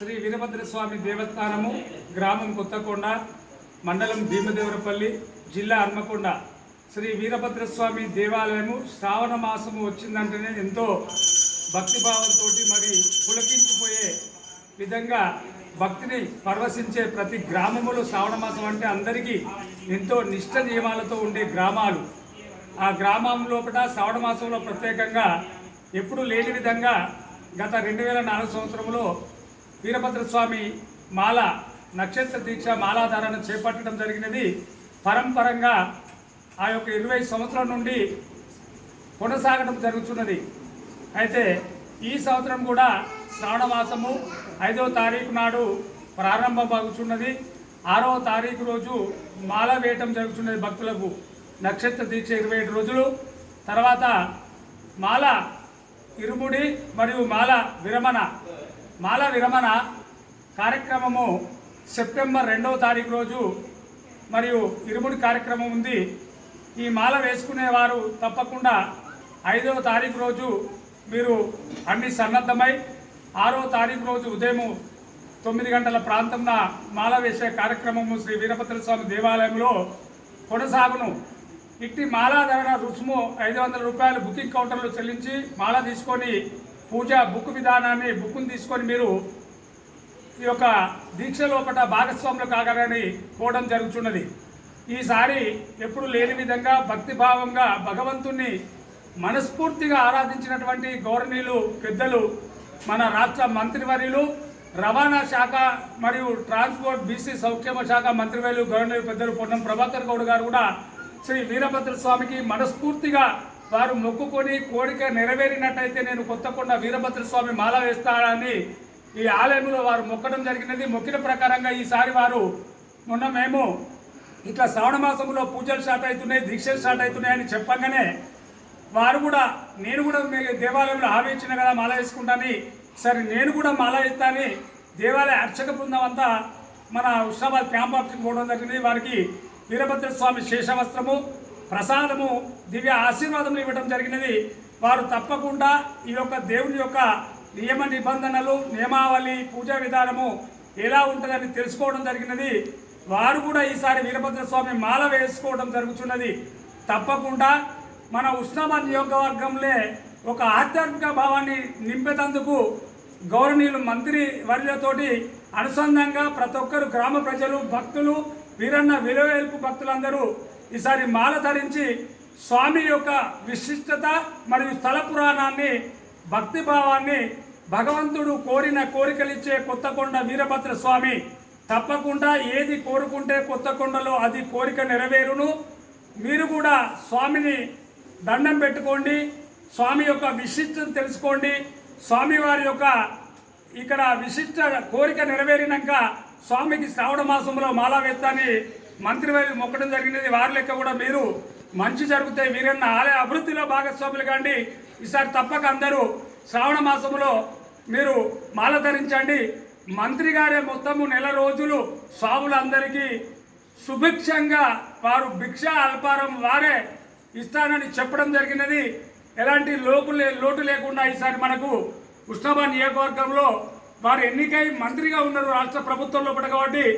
శ్రీ వీరభద్ర స్వామి దేవస్థానము గ్రామం కొత్తకొండ మండలం భీమదేవరపల్లి జిల్లా హన్మకొండ. శ్రీ వీరభద్ర స్వామి దేవాలయము శ్రావణ మాసము వచ్చిందంటేనే ఎంతో భక్తిభావంతో మరి పులకించిపోయే విధంగా భక్తిని పరవశించే ప్రతి గ్రామములో శ్రావణ మాసం అంటే అందరికీ ఎంతో నిష్ట నియమాలతో ఉండే గ్రామాలు. ఆ గ్రామం లోపల శ్రావణ మాసంలో ప్రత్యేకంగా ఎప్పుడూ లేని విధంగా గత రెండు వేల నాలుగు సంవత్సరంలో వీరభద్రస్వామి మాల నక్షత్ర దీక్ష మాలాధారణ చేపట్టడం జరిగినది. పరంపరంగా ఆ యొక్క ఇరవై సంవత్సరాల నుండి కొనసాగడం జరుగుతున్నది. అయితే ఈ సంవత్సరం కూడా శ్రావణ మాసము ఐదవ తారీఖు నాడు ప్రారంభమవుతున్నది. ఆరవ తారీఖు రోజు మాల వేయటం జరుగుతున్నది భక్తులకు. నక్షత్ర దీక్ష ఇరవై ఏడు రోజులు. తర్వాత మాల ఇరుముడి మరియు మాల విరమణ మాల విరమణ కార్యక్రమము సెప్టెంబర్ రెండవ తారీఖు రోజు మరియు ఇరుముడి కార్యక్రమం ఉంది. ఈ మాల వేసుకునేవారు తప్పకుండా ఐదవ తారీఖు రోజు మీరు అన్ని సన్నద్ధమై ఆరో తారీఖు రోజు ఉదయం తొమ్మిది గంటల ప్రాంతంన మాల వేసే కార్యక్రమము శ్రీ వీరభద్ర స్వామి దేవాలయంలో కొనసాగును. ఇట్టి మాలాధారణ రుసుము ఐదు వందల రూపాయలు బుకింగ్ కౌంటర్లో చెల్లించి మాల తీసుకొని పూజ బుక్ విధానాన్ని బుక్ను తీసుకొని మీరు ఈ యొక్క దీక్ష లోపల భాగస్వాములు కాగలని కోవడం జరుగుతున్నది ఈసారి ఎప్పుడు లేని విధంగా భక్తిభావంగా భగవంతుణ్ణి మనస్ఫూర్తిగా ఆరాధించినటువంటి గౌరవనీయులు పెద్దలు మన రాష్ట్ర మంత్రివర్యులు రవాణా శాఖ మరియు ట్రాన్స్పోర్ట్ బీసీ సంక్షేమ శాఖ మంత్రివర్యులు గవర్నర్ పెద్దలు పొన్నం ప్రభాకర్ గౌడ్ గారు కూడా శ్రీ వీరభద్ర స్వామికి మనస్ఫూర్తిగా వారు మొక్కుకొని కోరిక నెరవేరినట్టయితే నేను కొత్తకొండ వీరభద్ర స్వామి మాల వేస్తానని ఈ ఆలయంలో వారు మొక్కడం జరిగినది. మొక్కిన ప్రకారంగా ఈసారి వారు మొన్న మేము ఇట్లా శ్రావణ మాసంలో పూజలు స్టార్ట్ అవుతున్నాయి దీక్షలు స్టార్ట్ అవుతున్నాయని చెప్పంగానే వారు కూడా నేను కూడా మీ దేవాలయంలో హామీ ఇచ్చిన కదా మాల వేసుకుంటాని సరే నేను కూడా మాల వేస్తానని దేవాలయ అర్చక బృందం అంతా మన ఉష్ణాబాద్ క్యాంప్ ఆఫీస్కి పోవడం జరిగింది. వారికి వీరభద్ర స్వామి శేషవస్త్రము ప్రసాదము దివ్య ఆశీర్వాదములు ఇవ్వడం జరిగినది. వారు తప్పకుండా ఈ యొక్క దేవుని యొక్క నియమ నిబంధనలు నియమావళి పూజా విధానము ఎలా ఉంటుందని తెలుసుకోవడం జరిగినది. వారు కూడా ఈసారి వీరభద్ర స్వామి మాల వేసుకోవడం జరుగుతున్నది. తప్పకుండా మన ఉస్నాబాద్ నియోజకవర్గంలో ఒక ఆధ్యాత్మిక భావాన్ని నింపేటందుకు గౌరవనీయులు మంత్రి వర్యులతోటి అనుసంధానంగా ప్రతి ఒక్కరు గ్రామ ప్రజలు భక్తులు వీరన్న విలువేల్పు భక్తులందరూ ఈసారి మాల ధరించి స్వామి యొక్క విశిష్టత మరియు స్థల పురాణాన్ని భక్తి భావాన్ని భగవంతుడు కోరిన కోరికలిచ్చే కొత్తకొండ వీరభద్ర స్వామి. తప్పకుండా ఏది కోరుకుంటే కొత్తకొండలో అది కోరిక నెరవేరును. మీరు కూడా స్వామిని దండం పెట్టుకోండి స్వామి యొక్క విశిష్టత తెలుసుకోండి. స్వామి వారి యొక్క ఇక్కడ విశిష్ట కోరిక నెరవేరినాక స్వామికి శ్రావణ మాసంలో మాలా వేస్తాని మంత్రి మంత్రివర్యులు మొక్కడం జరిగినది. వారి లెక్క కూడా మీరు మంచి జరుగుతాయి వీరన్న ఆలయ అభివృద్ధిలో భాగస్వాములు కాండి. ఈసారి తప్పక అందరూ శ్రావణ మాసంలో మీరు మాల ధరించండి. మంత్రి గారే మొత్తము నెల రోజులు స్వాములందరికీ సుభిక్షంగా వారు భిక్ష అల్పారం వారే ఇస్తానని చెప్పడం జరిగినది. ఎలాంటి లోపు లే లోటు లేకుండా ఈసారి మనకు ఉస్నాబాద్ నియోజకవర్గంలో వారు ఎన్నికై మంత్రిగా ఉన్నారు రాష్ట్ర ప్రభుత్వంలో కూడా కాబట్టి.